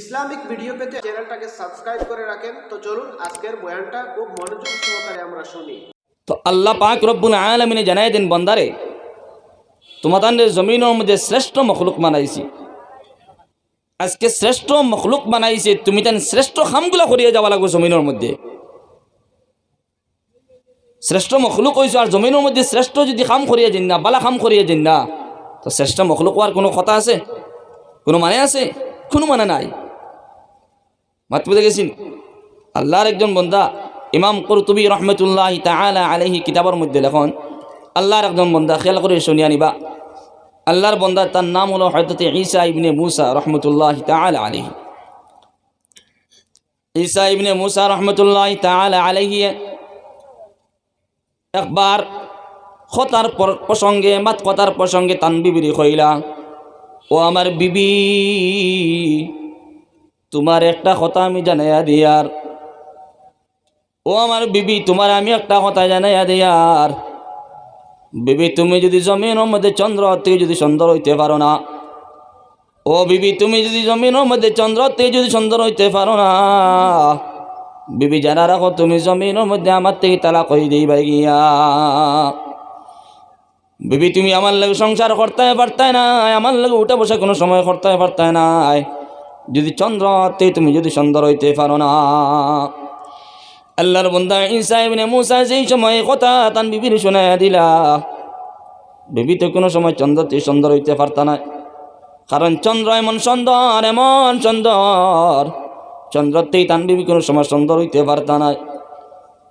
Islamic video পেতে চ্যানেলটাকে subscribe করে রাখেন। তো চলুন আজকের বয়ানটা খুব মনোযোগ সহকারে আমরা শুনি। তো আল্লাহ পাক রব্বুল আলমিনে জানাই দিন, বন্দারে, তোমাদের জমিনের মধ্যে শ্রেষ্ঠ মখলুক বানাইছি। আজকে শ্রেষ্ঠ মখলুক বানাইছে, তুমি তেন শ্রেষ্ঠ খামগুলো করিয়ে যাওয়া লাগবে জমিনের মধ্যে। শ্রেষ্ঠ মখলুক হয়েছো আর জমিনের মধ্যে শ্রেষ্ঠ যদি খাম করিয়ে যান না, বালা খাম করিয়ে যান না, তো শ্রেষ্ঠ মখলুক হওয়ার কোনো কথা আছে? কোনো মানে আছে? কোনো মানে নাই। মাত বুঝে গেছেন? আল্লাহর একজন বন্দা, ইমাম করতুবি রহমতুল্লাহ তালা আলহি কিতাবের মধ্যে লেখন, আল্লাহর একজন বন্দা, খেয়াল করে শুনিয়া নিবা। আল্লাহর বন্দা, তার নাম হলো হয়তো ঈসা ইবনে মুসা রহমতুল্লাহ তালা আলহি ঈসা ইবনে মুসা রহমতুল্লাহ তালা আলহি একবার খতার পর- প্রসঙ্গে, মাত কথার প্রসঙ্গে তান বিবিরি হইলা, ও আমার বিবি তোমার একটা কথা আমি জানাইয়া দিয়ার। ও আমার বিবি, তোমার আমি একটা কথা জানাইয়া দিয়ার। বিবি, তুমি যদি জমিনের মধ্যে চন্দ্র থেকে যদি সুন্দর হইতে পারো না। ও বিবি, তুমি যদি জমিনের মধ্যে চন্দ্র থেকে যদি সুন্দর হইতে পারো না। বিবি, জানা রাখো, তুমি জমিনের মধ্যে আমার থেকে তালা কই দিই গিয়া। বিবি, তুমি আমার লাগে সংসার করতে পারতে না আমার লাগে উঠে বসে কোনো সময় করতে পারতে নাই। যদি চন্দ্র হতে তুমি যদি সুন্দর হইতে পারো না। আল্লাহর বন্ধা ঈসা ইবনে মুসা সেই সময় কথা তান বিবির শুনে দিলা। বিবি তো কোনো সময় চন্দ্রতে সুন্দর হইতে পারত না কারণ চন্দ্র এমন সুন্দর এমন সুন্দর। চন্দ্রতেই তান বিবি কোনো সময় সুন্দর হইতে পারত না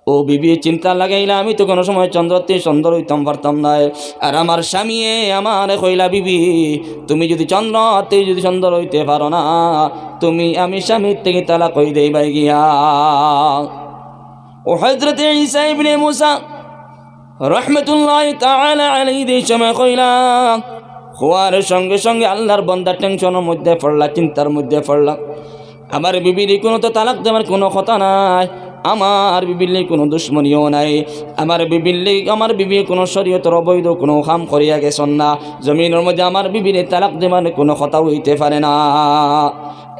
ও বিবি, চিন্তা লাগাইলা আমি তো কোনো সময় চন্দ্রতে সুন্দর হইতাম, পারতাম না। আর আমার স্বামী আমার কইলা, বিবি, তুমি যদি চন্দ্রতে যদি সুন্দর হইতে পারো না, তুমি আমি স্বামীর থেকে তালা কই দেই বাই গিয়া। ও হজরত ঈসা ইবনে মুসা রহমতুল্লাহ তাআলা আলাইহি এই সময় কইলা হওয়ার সঙ্গে সঙ্গে আল্লাহর বন্দা টেনশনের মধ্যে পড়লা, চিন্তার মধ্যে পড়লা। আমার বিবির কোনো তো তালাক দেওয়ার কোনো কথা নাই। আমার বিবির কোনো দুশ্মনীয় নাই। আমার বিবির আমার বিবি কোনো শরীয়তের অবৈধ কোনো কাম করিয়া গেছন না। জমিনের মধ্যে আমার বিবির তালাক দেওয়ার কোনো কথা হইতে পারে না।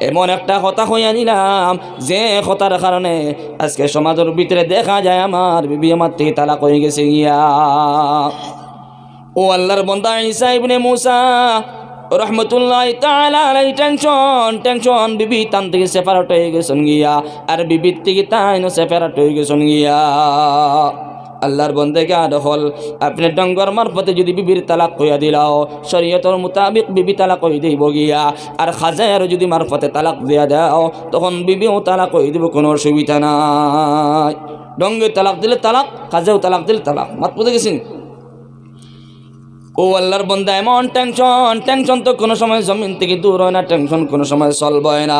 এমন একটা কথা হইয়া দিলাম যে কথার কারণে আজকে সমাজের ভিতরে দেখা যায় আমার বিবি আমার থেকে তালাক হয়ে গেছে গিয়া। ও আল্লাহর বন্দা ঈসা ইবনে মুসা রহমতুল্লাহ তাআলা আলাই টেনশন টেনশন। বিবি তান থেকে সেপারেট হয়ে গেছেন গিয়া। আর বিবির থেকে তাই সেপারেট হয়ে গেছেন গিয়া। আল্লাহর বন্দেকে আদখল আপনি ডঙ্গর মারফতে যদি বিবির তালাক কইয়া দিলাও, শরীয়তর মোতাবিক বিবি তালাক কই দিব গিয়া। আর খাজার যদি মারফতে তালাক দিয়া দাও, তখন বিবিও তালাক কই দিব কোনো অসুবিধা নাই। ডঙ্গে তালাক দিলে তালাক, খাজাও তালাক দিলে তালাক। মাত বুঝে গেছেন? ও আল্লাহর বন্দা, এমন টেনশন টেনশন তো কোনো সময় জমিন থেকে দূর হয় না টেনশন কোনো সময় সলভ হয় না।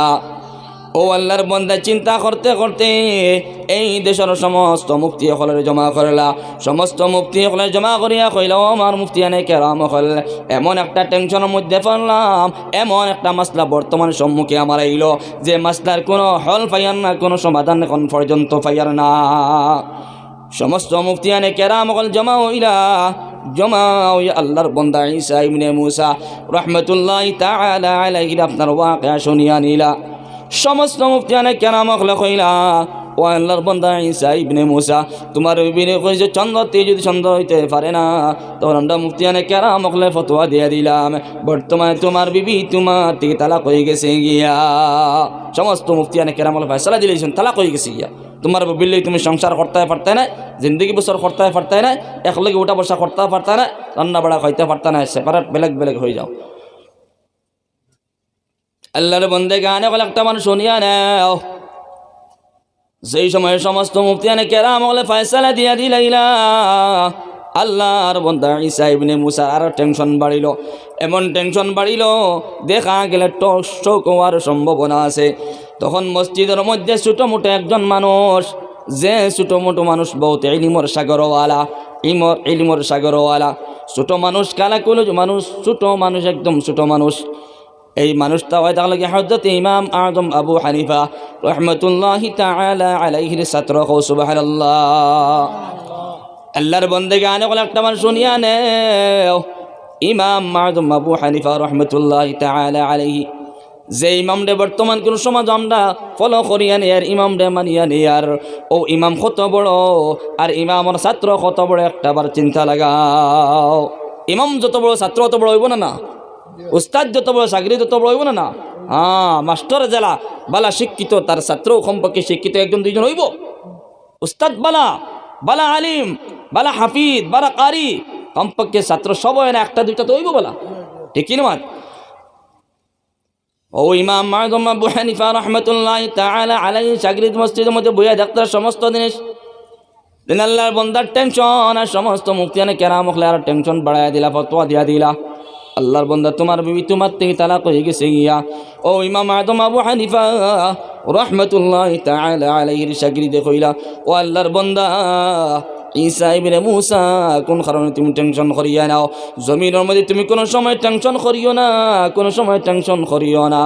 ও আল্লাহর বন্দা, চিন্তা করতে করতে এই দেশের সমস্ত মুক্তি হলের জমা করলা। সমস্ত মুক্তি হলে জমা করিয়া কইল আমার মুক্তি আনে কেরাম হল। এমন একটা টেনশনের মধ্যে পড়লাম, এমন একটা মাসলা বর্তমান সম্মুখে আমার আইল, যে মাসলার কোনো হল পাইয়ার না, কোনো সমাধান এখন পর্যন্ত পাইয়ার না। সমস্ত মুফতিয়ানে কেরাম অকল জমা হইলা জমা হইয়া আল্লাহর বন্দা ঈসা ইবনে মুসা রহমতুল্লাহ তাআলা আলাইহি আপনার ওয়াকিয়া শুনিয়া নিলা সমস্ত মুফতিয়ানে কেরাম অকল কইলা ও আল্লাহর বন্দা ঈসা ইবনে মুসা, তোমার বিবিনে কইছে চন্দ্রতে যদি চন্দ্র হইতে পারে না। তখন আমরা মুফতিয়ানে কেরাম অকলে ফতোয়া দিয়া দিলাম। বর্তমানে তোমার বিবি তোমার থেকে তালাক হয়ে গেছে গিয়া। সমস্ত মুফতিয়ানে কেরাম অকলে ফয়সালা দিলেছেন, তালাক হয়ে গেছে গিয়া। তোমার বিল্লি তুমি সংসার করতে পারতে না জিন্দগি বছর করতে পারতে না একলগে উঠা বসা করতে পারতে না রান্না বাড়া খাইতে পারতে না সেপারেট বেলেগ বেলেগ হয়ে যাও। আল্লাহর বন্দে গানে একটা মানুষ শুনিয়া নেও। সেই সময় সমস্ত মুফতিয়ানে কেরাম বলে ফয়সালা দিয়া দিলাইলা। আল্লাহর বন্দা ঈসা ইবনে মুসা আরও টেনশন বাড়িল। এমন টেনশন বাড়িল, দেখা গেলে টক হওয়ার সম্ভাবনা আছে। তখন মসজিদের মধ্যে ছোটো মোটো একজন মানুষ, যে ছোটো মোটো মানুষ বহুত ইলিমর সাগরওয়ালা, ইমর ইলিমর সাগরওয়ালা। ছোটো মানুষ কালা কইল মানুষ, ছোটো মানুষ একদম ছোটো মানুষ। এই মানুষটা হয় তাহলে হজরত ইমাম আজম আবু হানিফা রহমতুল্লাহ আলাইহির ছাত্র আল্লাহর বন্দে গানে বলে একটা মানুষ শুনিয়া নেও। ইমাম আজম আবু হানিফা রহমতুল্লাহ আলাইহি। যে ইমামরে বর্তমান কোন সমাজ আমরা ফলো করিয়া নি আর ইমামরে মানিয়া নি আর, ও ইমাম কত বড় আর ইমামর ছাত্র কত বড়, একটা বার চিন্তা লাগাও। ইমাম যত বড় ছাত্র তত বড় হইব না না? উস্তাদ যত বড় চাকরি তত বড় হইব না না? হ্যাঁ মাস্টার জেলা, বালা শিক্ষিত, তার ছাত্র সম্পর্কে শিক্ষিত একজন, দুইজন হইব। উস্তাদ বালা বালা আলিম, বালা হাফিদ বালা কারি, কমপক্ষে ছাত্র সবাই না, একটা, দুইটা তো হইব বলা। ঠিক না ও ইমাম মাহদুম আবু হানিফা রহমতুল্লাহ তাআলা আলাইহি চাকরিদ মসজিদের মধ্যে বইয়া ডাক্তার সমস্ত জিনিস। দিন আল্লাহর বন্দার টেনশন আর সমস্ত মুক্তিয়ানে কেরাম হলে আর টেনশন বাড়ায় দিলা, ফতোয়া দিয়া দিলা। আল্লাহর বন্দা তোমার বিবি তোমার থেকে তালাক হয়ে গেছে গিয়া। ও ইমাম আদম আবু হানিফা, রহমতুল্লাহ তাআলা আলাইহির সাকরিতে কইলা, ও আল্লাহর বন্দা ঈসা ইবনে মুসা, কোন কারণে তুমি টেনশন করিয়া নাও জমিনের মধ্যে তুমি কোনো সময় টেনশন করিও না, কোনো সময় টেনশন করিও না।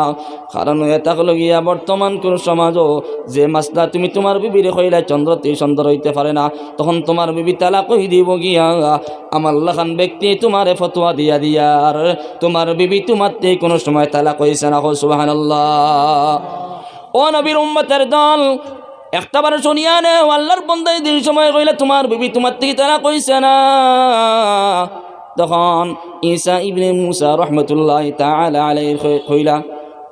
কারণ এটা হলো গিয়া বর্তমান কোন সমাজও যে মাসলা তুমি তোমার বিবির কইলা চন্দ্র তে সুন্দর হইতে পারে না, তখন তোমার বিবি তালা কই দিব গিয়া, আমার লাখান ব্যক্তি তোমার ফতোয়া দিয়া দিয়ার তোমার বিবি তোমার তে কোনো সময় তালা কইছে না হো সুবহানাল্লাহ। ও নবীর উম্মতের দল একটাবার শুনিয়া নে আল্লাহর বন্ধাই দিন সময় কইলে তোমার বিবি তোমার থেকে তারা কইছে না। তখন ঈসা ইবনে মুসা রহমতুল্লাহ তাহলে আলাই কইলা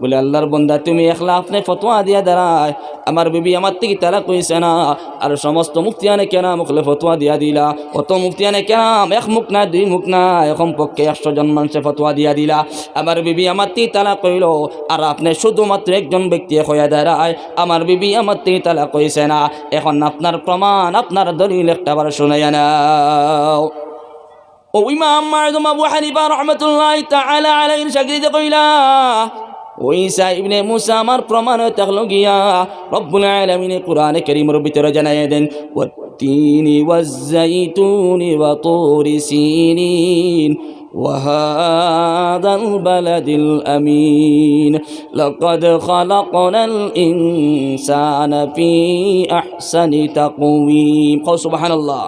বলে, আল্লাহর বন্দা, তুমি একলা আপনি ফতোয়া দিয়া দাঁড়ায়। আমার বিবি আমার থেকে তারা কইছে না। আর সমস্ত মুক্তিয়ানে কেনা মুখলে ফতোয়া দিয়া দিলা। অত মুক্তিয়ানে কেনাম এক মুখ না দুই মুখ না এখন পক্ষে একশো জন মানুষে ফতোয়া দিয়া দিলা। আমার বিবি আমার থেকে তালা কইল। আর আপনি শুধুমাত্র একজন ব্যক্তি হইয়া দাঁড়ায়। আমার বিবি আমার থেকে তালা কইছে না। এখন আপনার প্রমাণ, আপনার দলিল একটা বার শোনাইয়া নাও। ও ইমাম মায়দুম আবু হানিফা রহমতুল্লাহ তাআলা আলাইহির চাকরিতে কইলা ওইসা ইবনে মুসা আমার প্রমাণ হয়ে থাকলো গিয়া রব্বুল আলামিন কোরআনে কারীমের ভিতরে জানাইয়া দেন والتين والزيتون وطور سينين وهذا البلد الأمين لقد خلقنا الإنسان في أحسن تقويم قول سبحان الله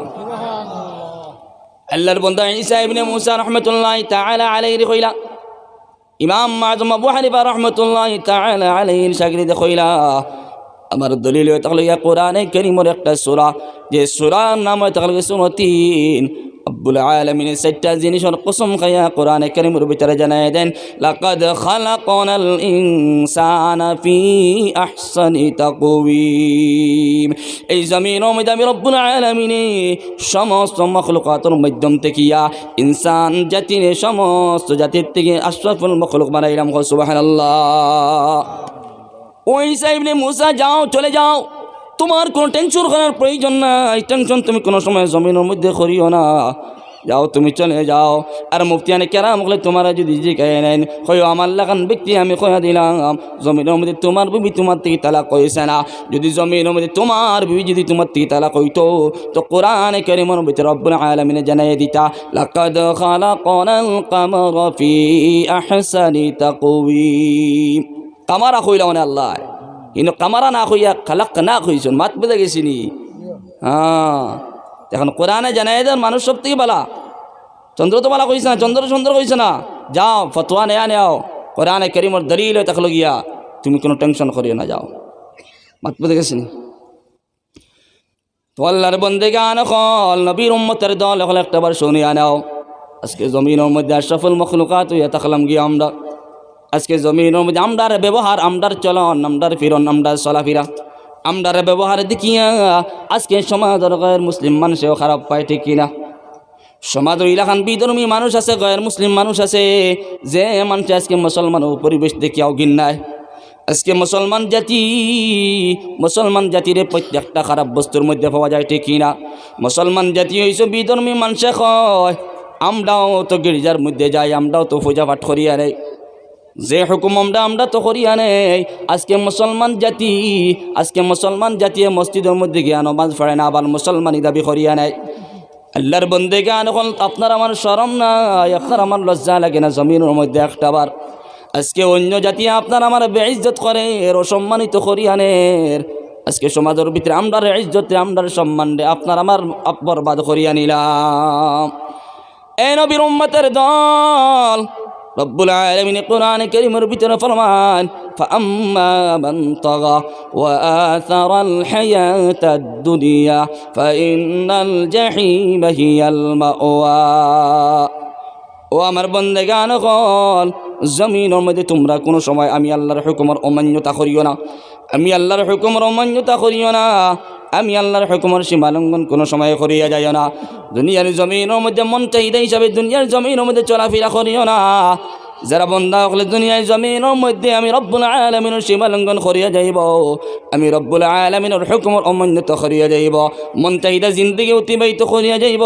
আল্লাহর বন্ধা ঈসা ইবনে মুসা রহমতুল্লাহ তাআলা আলাইহি কইলা ইমাম মাজম আবু হানিফা রহমতুল্লাহ তাআলা আলাইহি শাগরিদে কইলা আমার দলিল হয়ে থাকল ইয়া কোরআনে কারীমের একটা সূরা, যে সূরার নাম হয়ে থাকল সূরা তিন আব্বুল আলামিনের চারটা জিনিসের কসম খাইয়া কোরআনে কারীমের ভিতরে জানাই দেন, লাকাদ খালাকনাল ইনসানা ফি আহসানি তাকওয়িম। এই মধ্যে আমি রব্বুল আলামিনে সমস্ত মখলুকাতের মাধ্যম থেকে ইয়া ইনসান জাতির সমস্ত জাতির থেকে আশরাফুল মখলুক বানাইলাম সুবহানাল্লাহ। ওই সাহেবনে মুসা, যাও, চলে যাও। তোমার কোনো টেনশন করার প্রয়োজন নাই। টেনশন তুমি কোনো সময় জমিনের মধ্যে করিও না। যাও, তুমি চলে যাও। আর মুফতিয়ানে কেরাম হলে তোমার যদি জিজ্ঞাসা নেন হয় আমার লাগান ব্যক্তি আমি কয়া দিলাম। জমিনের মধ্যে তোমার বিবি তোমার থেকে তালা কইছে না। যদি জমিনের মধ্যে তোমার বিবি যদি তোমার থেকে তালা কইতো তো কোরআনে কারিমর ভিতরে রব্বুল আলামিনে জানাই দিতা, লাকাদ তাকওয়িম। কামারা কইলা মানে আল্লাহ। কিন্তু কামারা না কইয়া খালাক না কইছুন মাত বেঁধে গেছিনি হ্যাঁ এখন কোরআনে জানাই দেন, মানুষ সব থেকে বালা। চন্দ্র তো বালা কইছে না, চন্দ্র চন্দ্র কইছে না। যাও, ফতোয়া নেয়া নেও কোরআনে করিমর দলিল তাকলো গিয়া, তুমি কোনো টেনশন করিও না, যাও। মাত বেঁধে গেছিনি তো আল্লাহর বন্দে গান কল, নবীর উম্মতের দল, এখন একটাবার শুনিয়া নাও। আজকে জমিনের মধ্যে আশরাফুল মখলুকাত হইয়া থাকলাম গিয়া আমরা। আজকে জমিনের মধ্যে আমরার ব্যবহার আমরার চলন আমরার ফিরন আমরার চলাফিরা। আমরার ব্যবহার দেখিয়া আজকে সমাজের গয়ের মুসলিম মানুষেও খারাপ পায়, ঠিক কিনা? সমাজের ইলাকান বিধর্মী মানুষ আছে, গয়ের মুসলিম মানুষ আছে, যে মানুষ আজকে মুসলমান পরিবেশ দেখিয়াও গিন্নায় আজকে মুসলমান জাতি, মুসলমান জাতির প্রত্যেকটা খারাপ বস্তুর মধ্যে পাওয়া যায়, ঠিক কিনা? মুসলমান জাতি হয়েছে বিধর্মী মানুষে কয় আমরাও তো গির্জার মধ্যে যাই, আমরাও তো পূজা পাঠ করিয়া নেই যে হুকুম আমরা আমরা তো করিয়া নেই আজকে মুসলমান জাতি, আজকে মুসলমান জাতি মসজিদের মধ্যে গিয়া নমাজ পড়ে না, আবার মুসলমানই দাবি করিয়া নেয় আল্লাহর বন্দে গান এখন আপনার আমার সরম নাই, আপনার আমার লজ্জা লাগে না জমিনের মধ্যে একটাবার আজকে অন্য জাতি আপনার আমার বেইজ্জত করে, এর অসম্মানিত করিয়ানের আজকে সমাজের ভিতরে আমরার ইজ্জতে আমরার সম্মান রে আপনার আমার বরবাদ করিয়া নিলাম এ নবীর উম্মতের দল রব্বুল আলামিন কোরআন কারীমের ভিতরে ফরমান فأما من طغى وآثر الحياة الدنيا فإن الجحيم هي المأوى ও আমার বন্দেগান কল জমিনের মধ্যে তোমরা কোনো সময় আমি আল্লাহর হুকুমের অমান্যতা করিও না আমি আল্লাহর হুকুমের অমান্যতা করিও না আমি আল্লাহর হুকুমের সীমা লঙ্ঘন কোনো সময় করিয়া যাই না। দুনিয়ার জমিনের মধ্যে মন চাহিদা হিসাবে দুনিয়ার জমিনের মধ্যে চলাফেরা করিও না। যারা বন্ধা হলে দুনিয়ার জমিনের মধ্যে আমি রব্বুল আলমিনের সীমা লঙ্ঘন করিয়া যাইব, আমি রব্বুল আলমিনের হুকুমের অমান্যত করিয়া যাইব, মন চাহিদা জিন্দগি অতিবাহিত করিয়া যাইব।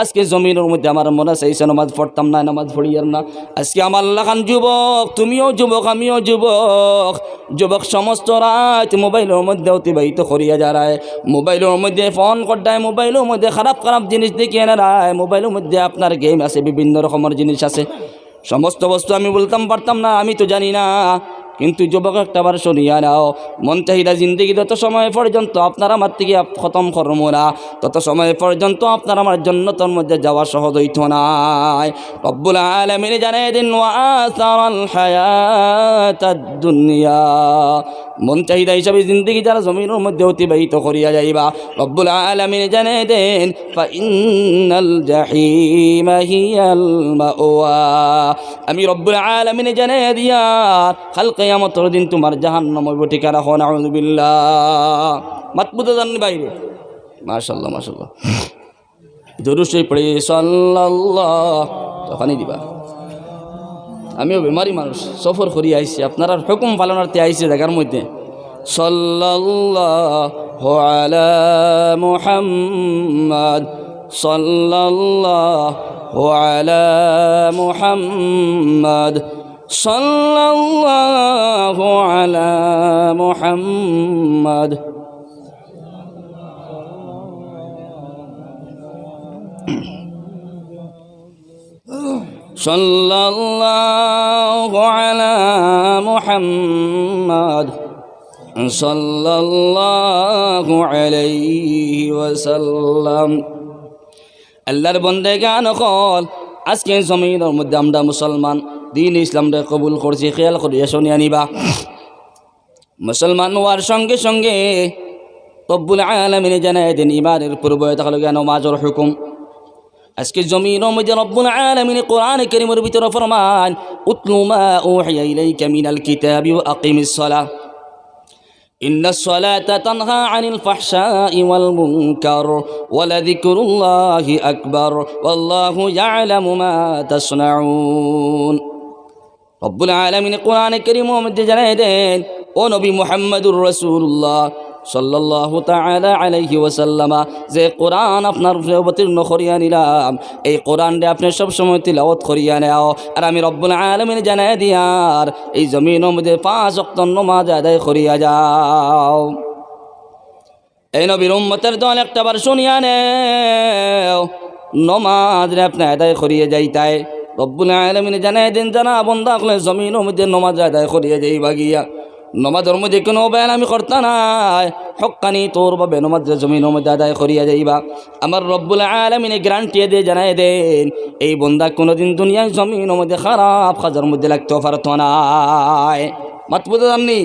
আজকে জমিনের মধ্যে আমার মনে চাইছে নামাজ পড়তাম না, নামাজ পড়িয়ার না। আজকে আমার লাগান যুবক, তুমিও যুবক, আমিও যুবক। যুবক সমস্ত রাত মোবাইলের মধ্যে অতিবাহিত করিয়া যারায়, মোবাইলের মধ্যে ফোন করডায় মোবাইলের মধ্যে খারাপ খারাপ জিনিস দেখিয়ে নেয় মোবাইলের মধ্যে আপনার গেম আছে, বিভিন্ন রকমের জিনিস আছে। সমস্ত বস্তু আমি বলতাম, পারতাম না, আমি তো জানি না। কিন্তু যুবক একটা বার শুনিয়া নাও মন চাহিদা জিন্দগি যত সময় পর্যন্ত আপনার আমার থেকে খতম করম না, তত সময় পর্যন্ত আপনার আমার জন্য তোর মধ্যে যাওয়া সহজ হইত নাই। রব্বুল দিন দুনিয়া। মন চাহিদা হিসাবে জিন্দগি যারা জমিনের মধ্যে অতিবাহিত করিয়া যাইবা, রব্বুল আলমিন জানাই দেন আমি রব্বুল আলমিন জানাই দিয়া খাল কেয়ামতর দিন তোমার জাহান্নাম ঠিকানা হন আউযুবিল্লাহ মাতবুত জানি বাইরে? মাশাল্লাহ মাশাল্লাহ জরুর পড়ে, সাল্লাল্লাহ। তখনই দিবা। আমিও বেমারি মানুষ, সফর করি, আইছি। আপনারা হুকুম পালনার্থে আইছে জায়গার মধ্যে। মুহাম্মদ, সাল্লাল্লাহু আলা মুহাম্মদ। صلى الله على محمد صلى الله عليه وسلم আল্লাহর বন্দে গান কল আজকে জমিনের মধ্যে আমরা মুসলমান দিন ইসলামটা কবুল করছি খেয়াল করিয়া শুনিয়া নিবা মুসলমান হওয়ার সঙ্গে সঙ্গে রব্বুল আলমিনে জানাই দিন ইমানের পূর্বে তাহলে জ্ঞান মাজর হুকুম আজকে জমিন মধ্যে রব্বুল আলামিন কোরআন কারীমের ভিতরে ফরমান উতলু মা উহিয়া ইলাইকা মিনাল কিতাবি ওয়া আকিমিস সালাহ إن الصلاة تنهى عن الفحشاء والمنكر ولذكر الله أكبر والله يعلم ما تصنعون رب العالمين القرآن الكريم ومد جنيدين ونبي محمد رسول الله সাল্লাল্লাহু তাআলা আলাইহি ওয়াসাল্লামা, যে কোরআন আপনার উপরে অবতীর্ণ করিয়া নিলাম। এই কোরআনটা আপনি সব সময় তিলাওয়াত করিয়া নেও। আর আমি রব্বুল আলামিন জানাই দিয়ার এই জমিনের মধ্যে পাঁচ ওয়াক্ত নামাজ আদায় করিয়া যাও। এই নবীর উম্মতের দল একটাবার শুনিয়া নেও, নমাজ আপনি আদায় করিয়ে যাইতাই। রব্বুল আলমিনে জানাই দিন, জানা বন্ধা করলে জমিনের মধ্যে নমাজ আদায় করিয়ে যাইবা গিয়া। নমাজের মধ্যে কোনো বেন আমি করতা নাই। হকানি তোর বাবে নমাজ জমিনের মধ্যে আদায় করিয়া যাইবা। আমার রব্বুল আলমিনে গ্যারান্টি দিয়ে জানাই দেন, এই বন্ধা কোনোদিন দুনিয়ায় জমিনের মধ্যে খারাপ কাজের মধ্যে লাগতে পারত নাই। মাত বুঝতে জাননি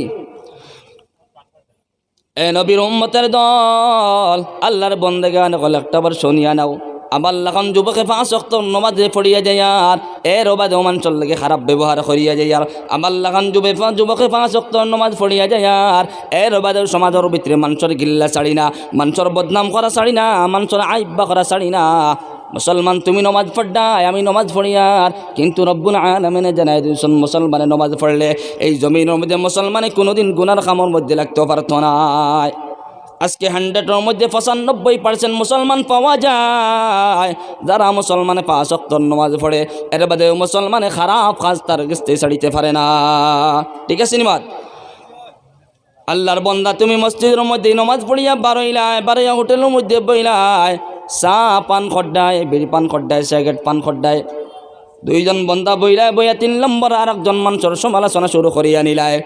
এ নবীর উম্মতের দল, আল্লাহর বন্দেগান গল একটা বার শুনিয়া নাও। আমার লাখন যুবকে পাঁচ অক্ত নমাজে পড়িয়া যায় আর এর বাদে মানুষের লাগে খারাপ ব্যবহার করিয়া যায় আর আমার লাখন যুবে যুবকে পাঁচ অক্ত নমাজ পড়িয়া যায় আর এর বাদে সমাজের ভিতরে মানুষের গিল্লা ছাড়ি না মানুষের বদনাম করা ছাড়ি না মানুষের আইব্বা করা ছাড়ি না। মুসলমান, তুমি নমাজ পড়াই আমি নমাজ পড়িয়ার কিন্তু রব্বুল আলমিনে জানাই দিয়েছেন, মুসলমানে নমাজ পড়লে এই জমিনের মধ্যে মুসলমানে কোনোদিন গুনার খামর মধ্যে লাগতে পারতো না। আজকে হান্ড্রেডের মধ্যে পঁচানব্বই পার্সেন্ট মুসলমান পাওয়া যায়। যারা মুসলমানে পাঁচ অক্তর নমাজ পড়ে, এর বাদে মুসলমানে খারাপ কাজ তার কিস্তি ছাড়িতে পারে না। ঠিক আছে নিমাত আল্লাহর বন্দা, তুমি মসজিদের মধ্যে নমাজ পড়িয়া বারইলায় বারইয়া হোটেলের মধ্যে বইলায় চা পান খড্ডায়, বিড়ি পান খড্ডায় সিগারেট পান খড্ডায়। দুইজন বন্দা বইলায় বইয়া তিন নম্বর আর একজন মানুষের সমালোচনা শুরু করিয়া নিলায়।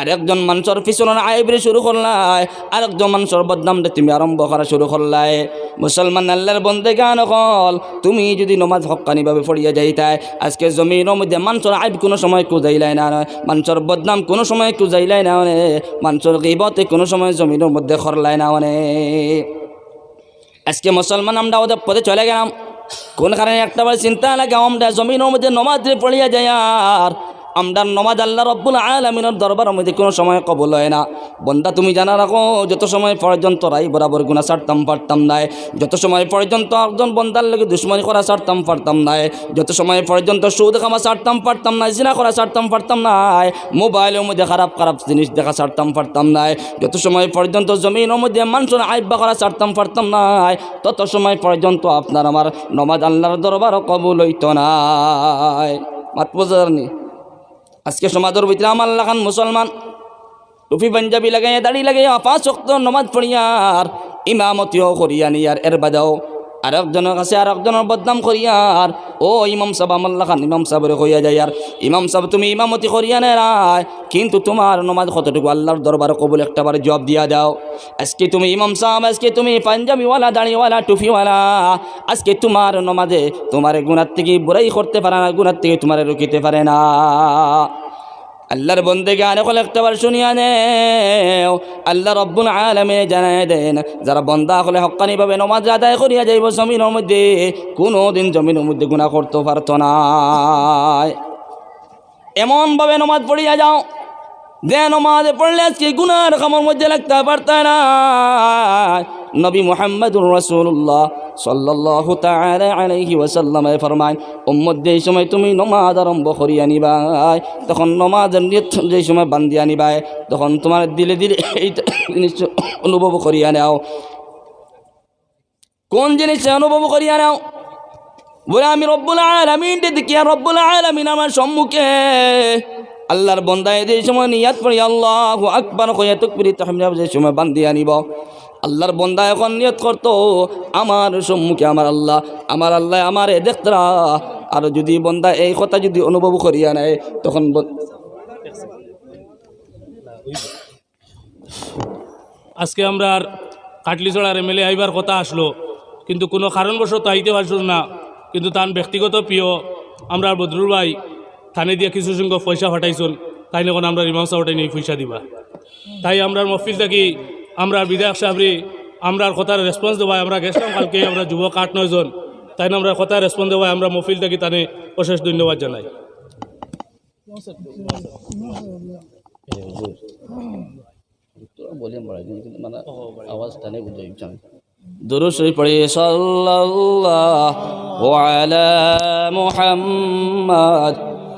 আরেকজন মানুষের পিছনের আইবরে শুরু করলাই, আরেকজন মানুষের বদনামটা তুমি আরম্ভ করা শুরু করলাই। মুসলমান আল্লাহর বন্দে গান কল তুমি যদি নমাজ হকানিভাবে পড়িয়া যাইতাই, আজকে জমিনের মধ্যে মানুষের আইব কোনো সময় কুজাইলাই না মানুষের বদনাম কোনো সময় কুজাইলাই না মানে মানুষের গিবতে কোনো সময় জমিনের মধ্যে খরলাই না মানে আজকে মুসলমান আমরা ওদের পথে চলে গেলাম। কোন কারণে একটা বার চিন্তা লাগে, আমরা জমিনের মধ্যে নমাজ পড়িয়া যায় আর আমরা নমাজ আল্লাহ রব্বুল আলমিনের দরবারের মধ্যে কোনো সময় কবল হয় না। বন্দা, তুমি জানা রাখো, যত সময় পর্যন্ত রাই বরাবর গুণা ছাড়তাম, পারতাম নাই যত সময় পর্যন্ত একজন বন্দার লোকে দুশ্মনী করা ছাড়তাম, পারতাম নাই যত সময় পর্যন্ত সুদ খামা ছাড়তাম, পারতাম নাই জিনা করা ছাড়তাম, পারতাম নাই মোবাইলের মধ্যে খারাপ খারাপ জিনিস দেখা ছাড়তাম, পারতাম নাই যত সময় পর্যন্ত জমিনের মধ্যে মানুষের আইব্বা করা ছাড়তাম, পারতাম নাই তত সময় পর্যন্ত আপনার আমার নমাজ আল্লাহর দরবার কবুল হইত নাই মাত বোঝারনি আজকে সমাজের ভিতরে আমার লাগান মুসলমান। টুপি পাঞ্জাবি লাগাইয়া, দাড়ি লাগাইয়া, পাঁচ শক্ত নমাজ পড়িয়ার ইমামতিও করিয়া নিয়ার এর বাদাও। আর একজনের কাছে আর একজনের বদনাম করিয়ার ও ইমাম সাহেব, আমার খান ইমাম সাহেবের কইয়া যায় আর। ইমাম সাহেব, তুমি ইমামতি করিয়া নে রায় কিন্তু তোমার নমাজ কতটুকু? আল্লাহর দরবার কবুল একটাবার জব দিয়া দাও। আজকে তুমি ইমাম সাহেব, আজকে তুমি পাঞ্জাবিওয়ালা, দাড়িওয়ালা, টুপিওয়ালা, আজকে তোমার নমাজে তোমার গুণার থেকে বুড়াই করতে পারে না গুণার থেকে তোমার রুকিতে পারে না। আল্লাহর বন্দে গানে কল একটাবার শুনিয়া নেও। আল্লাহ রব্বুল আলমে জানাই দেন, যারা বন্দা হলে হকানিভাবে নমাজ আদায় করিয়া যাইব জমিনের মধ্যে কোনো দিন জমিনের মধ্যে গুণা করতে পারত না। এমনভাবে নমাজ পড়িয়া যাও। যে নমাজে পড়লে আজকে গুনার খামর মধ্যে লাগতে পারত না। নবী মোহাম্মদুর রসুল্লাহ তাআলা আলাইহি ওয়াসাল্লামে ফরমান উম্মত যেই সময় তুমি নমাজ আরম্ভ করিয়া নিবাই তখন নিয়ত যেই সময় বান্ধিয়া নিবাই তখন তোমার দিলে দিলে এই জিনিস অনুভব করিয়া নাও। কোন জিনিস অনুভব করিয়া নাও? বলে, আমি রব্বুল আলামিনকে দেখি রব্বুল আলামিন আমার সম্মুখে আল্লাহর বন্দায় যে সময় নিয়াত পড়ি, আল্লাহ আকবার কইয়া তকবিরি তাহমিদ যে সময় বান্ধিয়া নিব আল্লাহর বন্দা এখন নিয়ত করতো, আমার সম্মুখে আমার আল্লাহ আমার আল্লাহ আমারে দেখতরা। আর যদি বন্দা এই কথা যদি অনুভব করিয়া নেয়, তখন আজকে আমরা আর কাটলি কাটলিচড়ার এমএলএ আইবার কথা আসলো, কিন্তু কোনো কারণবশত আইতে পারছিল না। কিন্তু তার ব্যক্তিগত প্রিয়, আমরা বদরুল ভাই থানে দিয়ে কিছু সংখ্যক পয়সা ফাটাইছুন, তাই এখন আমরা ইমাম সাহটাই নিয়ে পয়সা দিবা। তাই আমরা মফিল থাকি আমরা বিধায়ক সাহেবরি, আমরা কথার রেসপন্স দেওয়াই আমরা গেছিলাম কালকে, আমরা যুবক আট নয়জন তাই না আমরা কথার রেসপন্স দেওয়াই আমরা মফিল থাকি তানে অশেষ ধন্যবাদ জানাই। পড়ি, সাল্লাল্লাহু আলা মুহাম্মদ।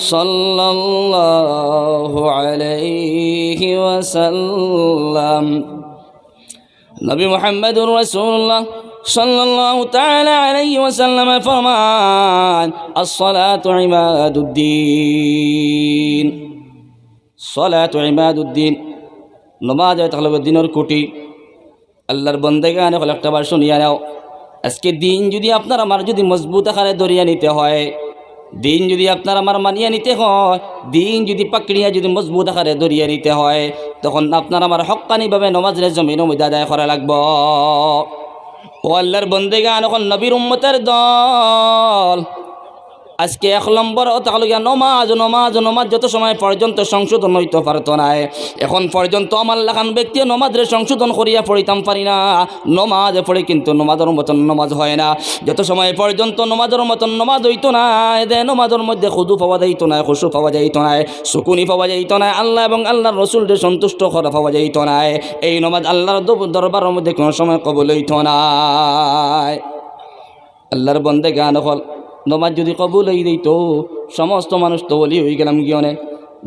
صلى الله عليه وسلم নবী মোহাম্মদুর রসুল্লাহ সাল্লাল্লাহু তাআলা আলাইহি ওয়াসাল্লাম ফরমান الصلاة عماد الدين صلاة عماد الدين নমাজ তাহলে দিনের কুটি আল্লাহর বন্দেগানে হল একটা বার শুনিয়া নাও আজকে দিন যদি আপনার আমার যদি মজবুত আকারে দরিয়া নিতে হয় দিন যদি আপনার আমার মানিয়ে নিতে হয়, দিন যদি পাকড়িয়া যদি মজবুত আকারে দরিয়া নিতে হয়, তখন আপনার আমার হকানিভাবে নমাজরে জমিন মধ্যে আদায় করা লাগব। ও আল্লাহর বন্দেগান, এখন নবীর উম্মতের দল। আজকে এক নম্বর তাহলে নমাজ নমাজ নমাজ যত সময় পর্যন্ত সংশোধন হইতে পারত না। এখন পর্যন্ত আমার লাখান ব্যক্তি নমাজরে সংশোধন করিয়া পড়িতাম পারি না। নমাজ পড়ে কিন্তু নমাজের মতন নমাজ হয় না। যত সময় পর্যন্ত নমাজের মতন নমাজ হইতো না দে নমাজের মধ্যে খুদু পাওয়া যাইতো না, খুশু পাওয়া যাইতো না, সুকুনি পাওয়া যাইতো না, আল্লাহ এবং আল্লাহর রসুলকে সন্তুষ্ট করা পাওয়া যাইতো না। এই নমাজ আল্লাহর দরবারের মধ্যে কোনো সময় কবল হইতো না। আল্লাহর বন্দে গান হল। নমাজ যদি কবুল হয়ে দিত সমস্ত মানুষ তো বলি হয়ে গেলাম গিয়ে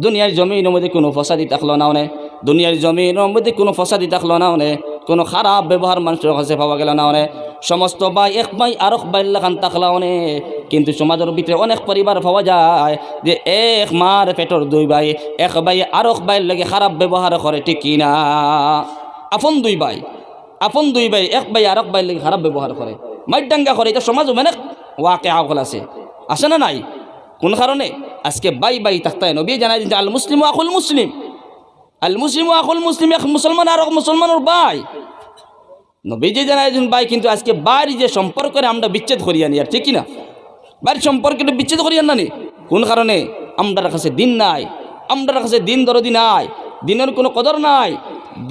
দুনিয়ার জমিনের মধ্যে কোনো ফসাদি থাকল না অনে? দুনিয়ার জমিনের মধ্যে কোনো ফসাদি থাকল না অনে? কোনো খারাপ ব্যবহার মানুষের কাছে পাওয়া গেল না অনে? সমস্ত ভাই এক ভাই আরক ভাই লাখান থাকলা অনে? কিন্তু সমাজের ভিতরে অনেক পরিবার পাওয়া যায় যে এক মার পেটর দুই ভাই, এক ভাই আরক ভাইয়ের লাগে খারাপ ব্যবহার করে, ঠিক কিনা আপন দুই ভাই, আপন দুই ভাই, এক ভাই আরক ভাইয়ের লাগে খারাপ ব্যবহার করে। মাইট ডাঙ্গা করে, এটা সমাজ মানে ওয়াকে আগল আছে। আছে না নাই? কোন কারণে? আজকে বাই বাই তাক্তায় নবী জানাই দিচ্ছে আল মুসলিম আকুল মুসলিম। আল মুসলিম আকুল মুসলিম, এক মুসলমান আর এক মুসলমানের ভাই নবীজি জানাই দিন বাই, কিন্তু আজকে বাড়ি যে সম্পর্কের আমরা বিচ্ছেদ করিয়া নি, আর ঠিকই না বাড়ির সম্পর্কটা বিচ্ছেদ করিয়া না নি? কোন কারণে? আমরার কাছে দিন নাই। আমরার কাছে দিন দরদি নাই। দিনের কোনো কদর নাই।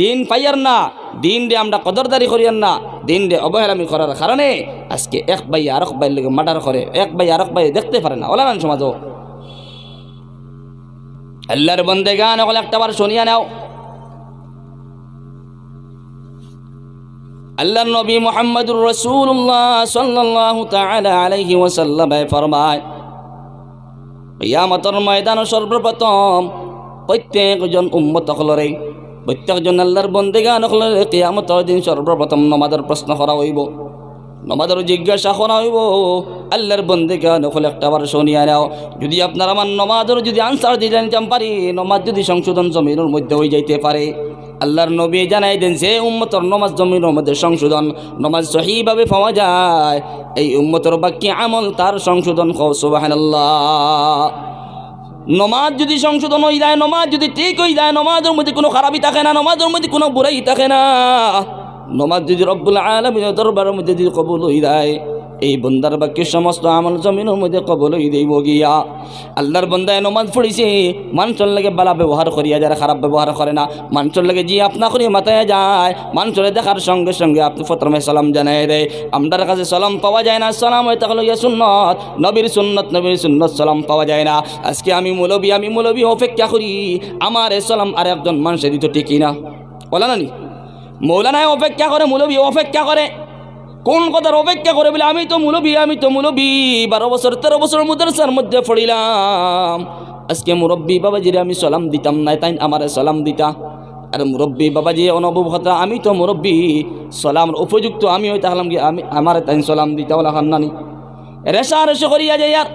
দিন পাইয়ার না, দিন রে আমরা কদরদারি করিয়ার না, দিন রে অবহেলামি করার কারণে আজকে এক ভাই আরক ভাই লোকে মার্ডার করে, এক ভাই আরক ভাই দেখতে পারে না। ওলা না সমাজও। আল্লাহর বন্দে গান ওগুলো একটা বার শুনিয়া নাও। আল্লাহর নবী মোহাম্মদুর রসুল্লাহ সাল্লাল্লাহু তাআলা আলাইহি ওয়াসাল্লাম ফরমায়, কিয়ামতের ময়দান সর্বপ্রথম প্রত্যেকজন উম্মত হলরে প্রত্যেকজন আল্লাহর বন্দেগান হলরে কিয়ামতের দিন সর্বপ্রথম নমাদের প্রশ্ন করা হইব। নমাদের জিজ্ঞাসা করা হইব, আল্লাহর বন্দেগান হলে একটা বার শুনিয়া নাও। যদি আপনার আমার নমাদের যদি আনসার দিয়ে জানিতাম পারি নমাজ যদি সংশোধন জমিনের মধ্যে হয়ে যাইতে পারে। আল্লাহর নবী জানাই দেন, যে উম্মতর নমাজ জমিনের মধ্যে সংশোধন, নমাজ সহিভাবে পাওয়া যায়। এই উম্মতর বাক্যে আমল তার সংশোধন সুবাহান্লাহ নমাজ যদি সংশোধন হয়ে যায়, নমাজ যদি ঠিক হয়ে যায়, নমাজের মধ্যে কোনো খারাপই থাকে না, নমাজের মধ্যে কোনো বুড়াই থাকে না। নমাজ যদি রব্বুল আলমিনের দরবারের মধ্যে যদি কবুল হয়ে যায় এই বন্দার বাক্যের সমস্ত আমল জমিনের মধ্যে কবল হয়ে দেব গিয়া। আল্লাহর বন্দায় নমাজ পড়িছে মানুষের লাগে বালা ব্যবহার করিয়া যারা খারাপ ব্যবহার করে না। মানুষের লাগে জি আপনা করিয়া মাথায় যায়, মানুষের দেখার সঙ্গে সঙ্গে আপনি প্রথমে সালাম জানাই দেয়। আমরার কাছে সালাম পাওয়া যায় না, সালাম হয়ে থাকল ইয়া সুন্নত, নবীর সুন্নত নবীর সুন্নত সালাম পাওয়া যায় না। আজকে আমি মৌলবী আমি মৌলবী অপেক্ষা করি, আমার এ সালাম আর একজন মানুষের দিত ঠিকই না। বলা না নি মৌলানায় অপেক্ষা করে, মৌলবী অপেক্ষা করে। কোন কথার অপেক্ষা করে বলে, আমি তো মুলবি আমি তো মুলবি বারো বছর, তেরো বছর মুদরসার মধ্যে পড়িলাম। আজকে মুরব্বী বাবাজিরে আমি সালাম দিতাম না তাই আমারে সালাম দিতা। আর মুরব্বী বাবাজি অনুভব হতা আমি তো মুরব্বী, সালাম উপযুক্ত, আমি হইতে হলাম কি আমি, আমার তাই সালাম দিতা বলা হান্নানি রেশা রেশে করিয়া যাই আর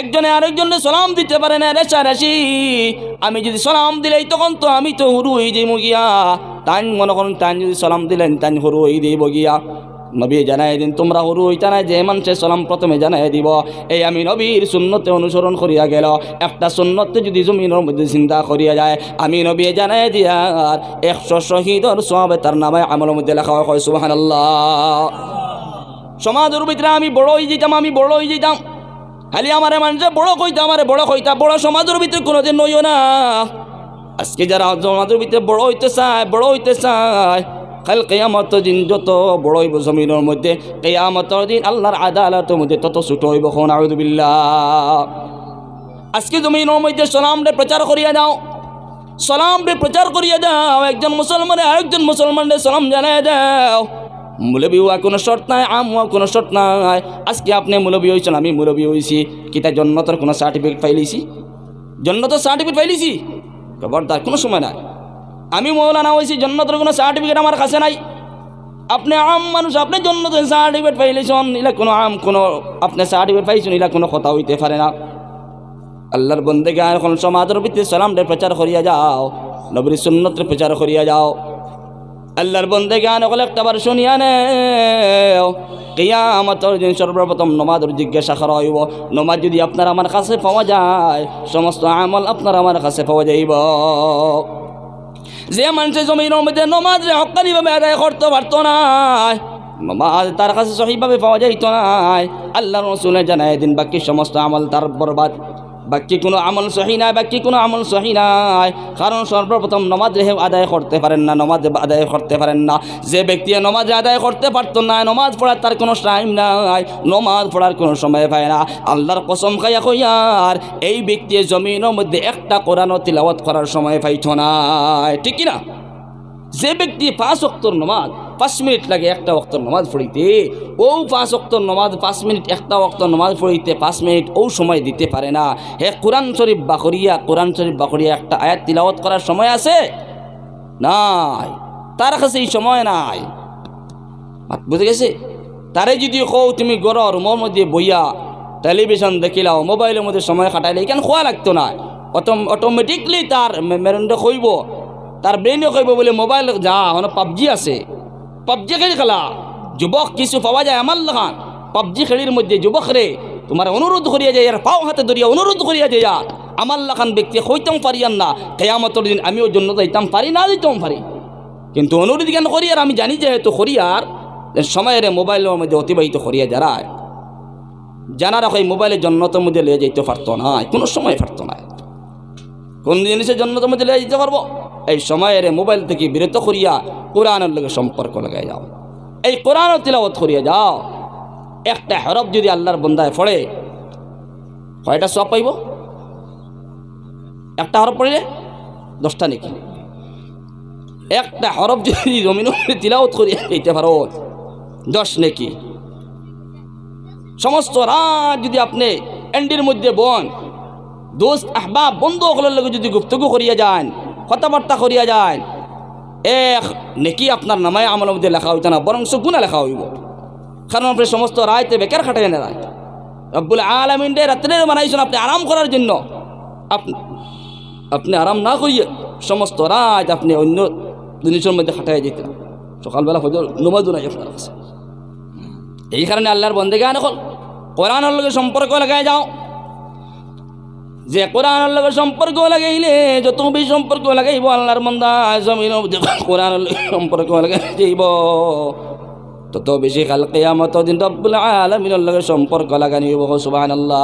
একজনে আরেকজনে সালাম দিতে পারে না, রেশা রেশি। আমি যদি সালাম দিলেই তখন তো আমি তো হুরু হয়ে যাই গিয়া। তাই মনে করুন তাই যদি সালাম দিলেন তাই হুরু হয়ে দিব গিয়া। নবী জানাই দিন, তোমরা হরু হইতা না যে মানুষের সালাম প্রথমে জানাই দিব। এই আমি নবীর সুন্নতে অনুসরণ করিয়া গেল। একটা সুন্নতে যদি জমিনের মধ্যে চিন্তা করিয়া যায়, আমি নবী জানাই দিয়ার একশো শহীদর সব তার নামে আমলের মধ্যে লেখা হয় সুবাহান সমাজের ভিতরে আমি বড় হয়ে যেতাম, আমি বড় হয়ে যেতাম। খালি আমারে মানুষে বড় কইতা, আমারে বড় কইতা, বড় সমাজের ভিতরে কোনোদিন নইও না। আজকে যারা সমাজের ভিতরে বড় হইতে চায়, বড় হইতে চায় কাল কেয়ামত দিন যত বড় হইব জমিনের মধ্যে কেয়ামতর দিন আল্লাহর আদালতের মধ্যে তত ছোট হইব খন আউদুবিল্লাহ আজকে জমিনের মধ্যে সালাম রে প্রচার করিয়া দাও। সালাম রে প্রচার করিয়া দাও। একজন মুসলমানে আরেকজন মুসলমানের সালাম জানাই দাও। মুলবি হওয়া কোনো শর্ত নাই, আম হওয়া কোনো শর্ত নাই। আজকে আপনি মুলবি হয়েছেন আমি মুলবি হয়েছি কিতা জন্নতর কোনো সার্টিফিকেট পাইলিছি জন্নতর সার্টিফিকেট পাইলিছি খবরদার কোনো সময় নাই। আমি মৌলানা হয়েছি, জন্নতের কোনো সার্টিফিকেট আমার কাছে নাই। আপনি আম মানুষ, আপনি জন্নতের সার্টিফিকেট পাইলেছেন, ইলা কোনো আম, কোনো আপনি সার্টিফিকেট পাইছেন, ইলা কোনো কথা হইতে পারে না। আল্লাহর বন্দেকে এখন সমাজের ভিত্তিতে সালামদের প্রচার করিয়া যাও, নবীর সুন্নতের প্রচার করিয়া যাও। আল্লাহর বন্দে গান ওগুলো একটাবার শুনিয়া নেও, কিয়ামতর দিন সর্বপ্রথম নমাজের জিজ্ঞাসা করা হইব। নমাজ যদি আপনার আমার কাছে পাওয়া যায়, সমস্ত আমল আপনার আমার কাছে পাওয়া যাইব। যে মানুষের জমির মধ্যে নমাজ হকানিভাবে আদায় করতে পারতো না? নমাজ তার কাছে সহিভাবে পাওয়া যাইত না। আল্লাহ রসুলের জানায় দিন বাকি সমস্ত আমল তার বরবাদ। বাকি কোনো আমল সহি নাই বাকি কোনো আমল সহি নাই। কারণ সর্বপ্রথম নমাজ রেহে আদায় করতে পারেন না, নমাজ আদায় করতে পারেন না। যে ব্যক্তি নমাজ আদায় করতে পারতো না, নমাজ পড়ার তার কোনো টাইম নাই, নমাজ পড়ার কোনো সময় পায় না। আল্লাহর কসম খাইয়া কইয়ার এই ব্যক্তি জমিনের মধ্যে একটা কোরআন তিলাওয়াত করার সময় পাইত না ঠিক না? যে ব্যক্তি পাঁচ অক্তর নমাজ পাঁচ মিনিট লাগে একটা অক্ত নমাজ পড়িতে। ও পাঁচ অক্ত নমাজ, পাঁচ মিনিট একটা অক্ত নমাজ পড়িতে, পাঁচ মিনিট ও সময় দিতে পারে না। হে কোরআন শরীফ বাকরিয়া, কোরআন শরীফ বাকরিয়া একটা আয়াত তিলাওয়াত করার সময় আছে? নাই। তার কাছে এই সময় নাই। বুঝে গেছে? তারে যদি কও তুমি গড় রুমের মধ্যে বইয়া টেলিভিশন দেখিলাও মোবাইলের মধ্যে সময় কাটাইলে এখানে খোয়া লাগতো না? অটোমেটিকলি তার মেরুনটা কইব তার ব্রেনে কইব বলে মোবাইল যা হন পাবজি আছে। পাবজি খেলি খেলা। যুবক কিছু পাওয়া যায় আমার লাগান পাবজি খেলির মধ্যে যুবক রে তোমার অনুরোধ করিয়া যায় আর পাও হাতে ধরিয়া অনুরোধ করিয়া যায় আমার লাখান ব্যক্তি হইতাম পারিয়ান না কেয়ামতর দিন আমিও জন্য যাইতাম পারি না দিতাম পারি কিন্তু অনুরোধ করি আর আমি জানি যেহেতু করিয়ার সময়ের মোবাইলের মধ্যে অতিবাহিত করিয়া যারা জানা রাখো এই মোবাইলের জন্মতের মধ্যে লিয়ে যেতে পারতো না কোনো সময় পারতো না কোন জিনিসের জন্মতের মধ্যে লিয়ে যেতে পারব এই সময়ের মোবাইল থেকে বিরত করিয়া কোরআনের লগে সম্পর্ক লাগাই যাও। এই কোরআনের তিলাবত করিয়া যাও। একটা হরফ যদি আল্লাহর বন্দায় পড়ে, কয়টা সব পাইব? একটা হরফ পড়লে দশটা নাকি? একটা হরফ যদি জমিন তিলাওত করিয়া দিতে পারো, দশ নাকি? সমস্ত রাত যদি আপনি এন্ডির মধ্যে বন, দোস্ত, আহবাব, বন্ধু সকলের লগে যদি গুপ্তগু করিয়া যান কথাবার্তা করিয়া যায়। এক, নেকি আপনার নামায় আমলের মধ্যে লেখা হইতে না, বরং গুণা লেখা হইব। কারণ আপনি সমস্ত রায়তে বেকার খাটাই না রায় রব্বুল আলমিন রে, রাত্রের বানাইছেন আপনি আরাম করার জন্য। আপনি আপনি আরাম না করিয়ে সমস্ত রাত আপনি অন্য জিনিসের মধ্যে খাটাই যেতেন সকালবেলা হয়তো নমাজও নাই আপনার কাছে এই কারণে আল্লাহর বন্দে গান এখন কোরআনের সম্পর্ক লাগাই যাও। যে কোরআন আল্লাহ সম্পর্ক লাগাইলে, যত বেশি সম্পর্ক লাগাইব, আল্লাহর মন্দা জমিন কোরআন সম্পর্ক লাগাইব, তত বেশি কাল কেয়ামত দিন রব্বুল আলমিনের লগে সম্পর্ক লাগানি সুবাহ আল্লাহ